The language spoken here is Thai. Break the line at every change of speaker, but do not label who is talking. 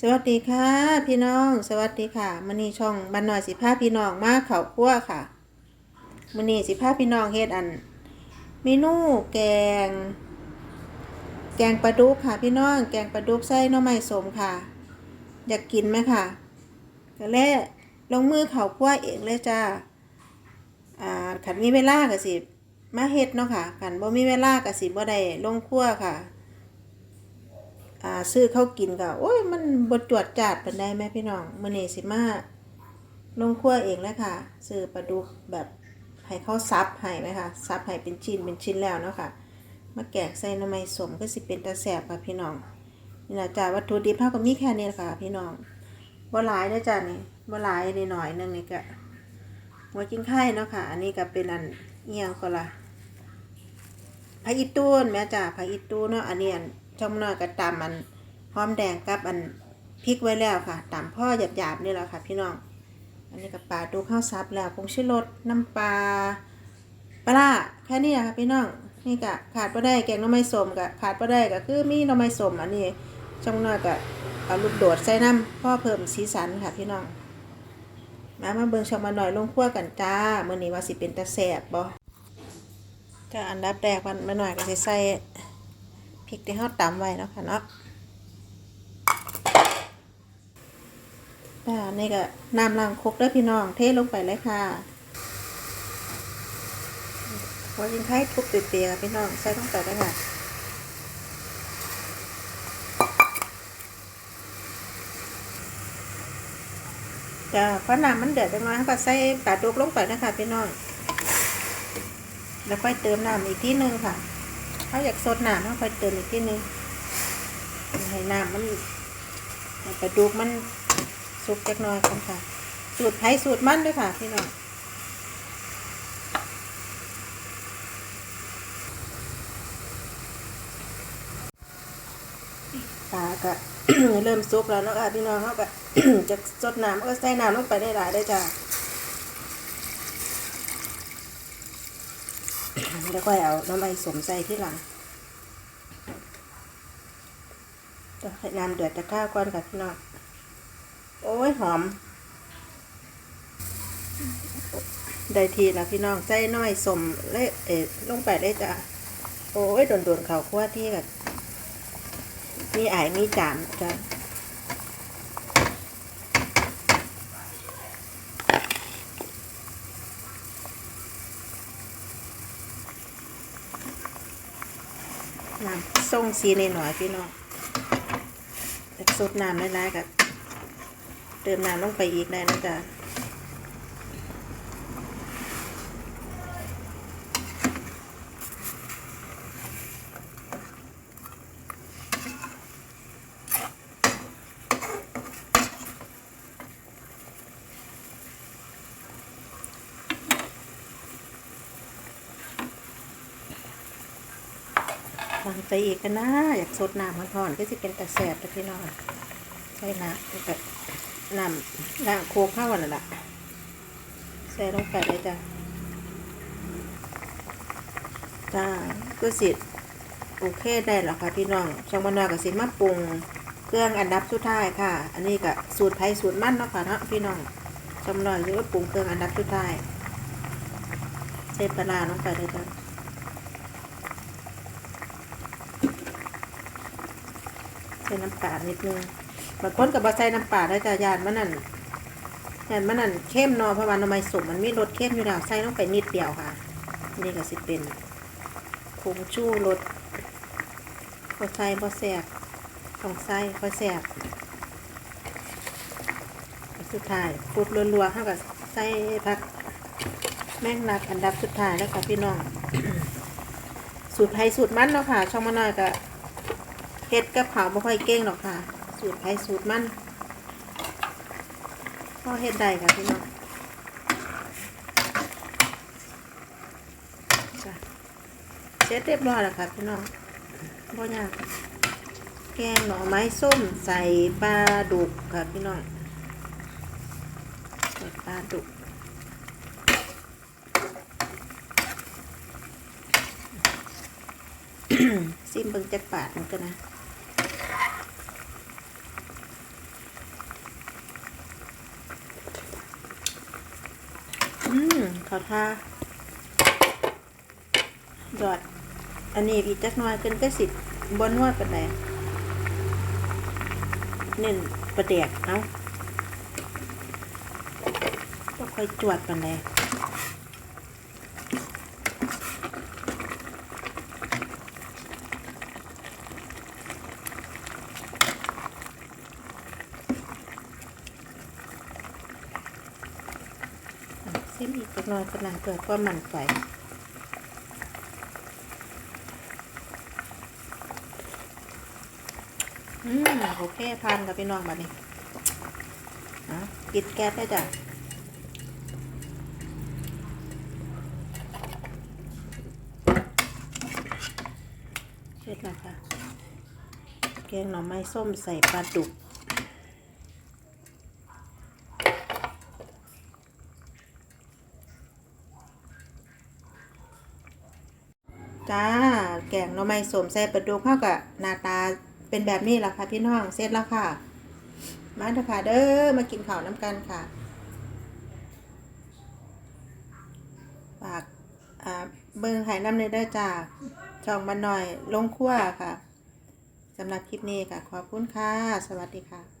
สวัสดีค่ะ พี่น้องสวัสดีค่ะมื้อนี้ช่องบ้านน้อยสิพาพี่น้องมาเข้าวครัวค่ะมื้อนี้สิพาพี่น้องเฮ็ดอันเมนูแกง แกงปลาดุกค่ะ พี่น้องแกงปลาดุกใส่น่อไม้สมค่ะ อยากกินไหมค่ะก็เลยลงมือเข้าวครัวเองเลยจ้าอ่าคันมีเวลาก็สิมาเฮ็ดเนาะค่ะคันบ่มีเวลาก็สิบ่ได้ลงครัวค่ะ อ่าซื้อเขาวกินก็โอ้ยมันบดจวดจาดปานใดแม่พี่น้องมื้อนี้สิมาลงครัวเองเลยค่ะซื้อปลาดุกแบบให้เขาซับให้ไหมคะซับให้เป็นชิ้นเป็นชิ้นแล้วเนาะค่ะมาแกกใส่น้ำไม้สมก็สิเป็นตาแสบค่ะพี่น้องนี่นะจ้าวัตถุดิบเฮาก็มีแค่นี้แหละค่ะ พี่น้องบ่หลายเด้อจ้านี่บ่หลายนิดหน่อยนึงนี่ก็หัวกินไข่เนาะค่ะ อันนี้ก็เป็นอันเอียงก็ละผักอีตูนแม่จ้าผักอีตูนเนาะอันนี้อัน ช่องน้อยก็ตำอันหอมแดงกับอันพริกไว้แล้วค่ะตำพ่อหยาบๆนี่แหละค่ะ พี่น้อง อันนี้กับปลาดูข้าวซับแล้วผงชูรสน้ำปลาปลาแค่นี้นะคะพี่น้องนี่ก็ขาดไ่ได้แกงน้ำไม้สมก็ขาดไ่ได้ก็คือมีน้ำไม้สมอันนี้ช่องน้อยก็เอาลูกโดดใส่น้ำพ่อเพิ่มสีสันค่ะพี่น้อง มามาเบิ่งช่องมาหน่อยลงคั่วกันจ้ามื้อนี้ว่าสิเป็นตาแสบบ่ก็อันดับแรกมันมาหน่อยก็สิใส่ พริกที่เขาตำไว้เนาะค่ะเนาะอ่านี่ก็น้ำล้างครกเด้อพี่น้อง เทลงไปเลยค่ะหัวยิงไข่ทุบเปียกๆพี่น้องใส่ลงไปเลยค่ะจ้าพอน้ำมันเดือดจังน้อยก็ใส่ปลาดุกลงไปนะคะพี่น้อง แล้วค่อยเติมน้ำอีกที่นึงค่ะ เขาอยากสดน้ำเขาค่อยเติมอีกที่นึงให้น้ำมันกระดูกมันสุกจักน่อยกันค่ะ สูตรไทยสูตรมันด้วยค่ะพี่น้องปลาก็เริ่มสุกแล้วเนาะค่ะพี่น้องเขาก็จะสดน้ำก็ใส่น้ำลงไปได้หลายได้จ้ะ แล้วก็เอาน้ำใบสมใส่ที่หลังจะให้น้ำเดือดจะข้าวก่อนค่ะพี่น้อง โอ้ยหอม ได้ทีแล้วพี่น้องใส่น้อยสมเลยเอ๋ลงไปได้จ้ะ โอ้ยโดนๆเขาคั่วที่กับมีไอมีจามจ้ะ น้ำส่งซีในหน่อยพี่น้องแต่สดน้ำได้ไรกับเติมน้ำลงไปอีกได้นะจ๊ะ วางไปอีกกันนะ อยากสดน้ำมันทอนก็จะเป็นตะแสบแต่พี่น้องใส่น้ำแล้วก็น้ำล้างโคกข้าวนั่นแหละใส่ลงไปเลยจ้ะจ้าก็สิโอเคได้แล้วค่ะพี่น้องช่องมานอยกับสิมาปรุงเครื่องอันดับสุดท้ายค่ะ อันนี้ก็สูตรไทยสูตรมั่นเนาะค่ะเนาะพี่น้องช่องมานอยจะปรุงเครื่องอันดับสุดท้ายใส่ปลาลงไปเลยจ้ะ ใส่น้ำปลานิดนึงบางคนกับบะใส่น้ำปลาได้จ้ะยานมันนั่นยานมันนั่นเข้มนอเพราะว่าน้ำมันสมมันมีรสเข้มอยู่แล้วใส่ลงไปนิดเดียวค่ะ นี่ก็สิเป็นผงชูรสพอใส่พอแสบต้องใส่พอแสบสุดท้ายปุดรัวๆเข้ากับใส่ผักแม่งนักอันดับสุดท้ายแล้วค่ะพี่น้อง สูตรไทยสูตรมันเนาะค่ะ ช่องมาน่อยก็ เฮ็ดกับเขาวไม่ค่อยเก่งหรอกค่ะ สูตรไทยสูตรมันก็เฮ็ดได้ค่ะพี่น้องเสร็จเรียบร้อยแล้วค่ะพี่น้องบ่ยากแกงหน่อไม้ส้มใส่ปลาดุกค่ะพี่น้องใส่ปลาดุกซิมเบิ่งจักปาดมันก็นะ เขาท่าดอด อันนี้อีกจักหน่อยเกินก็สิบบนนวดปานใดเน้นประเดียกเอ้าก็ค่อยจวดปานเลยะซิมอีกจักหน่อยก็น่าเกิดความมันใจอืมโอเคพันกับพี่น้องบัดนี้อะปิดแก๊สได้จ้ะเสร็จแล้วค่ะแกงหน่อไม้ส้มใส่ปลาดุก จ้า แกงหน่อไม้สมใส่ปลาดุกเข้ากับหน้าตาเป็นแบบนี้ละค่ะพี่น้องเสร็จแล้วค่ะ มาเถอะค่ะเด้อมากินข้าวน้ำกันค่ะฝากอ่าเบิ่งไห้น้ำเนยเด้จ้าช่องมาหน่อยลงคั่วค่ะสำหรับคลิปนี้ค่ะ ขอบคุณค่ะ สวัสดีค่ะ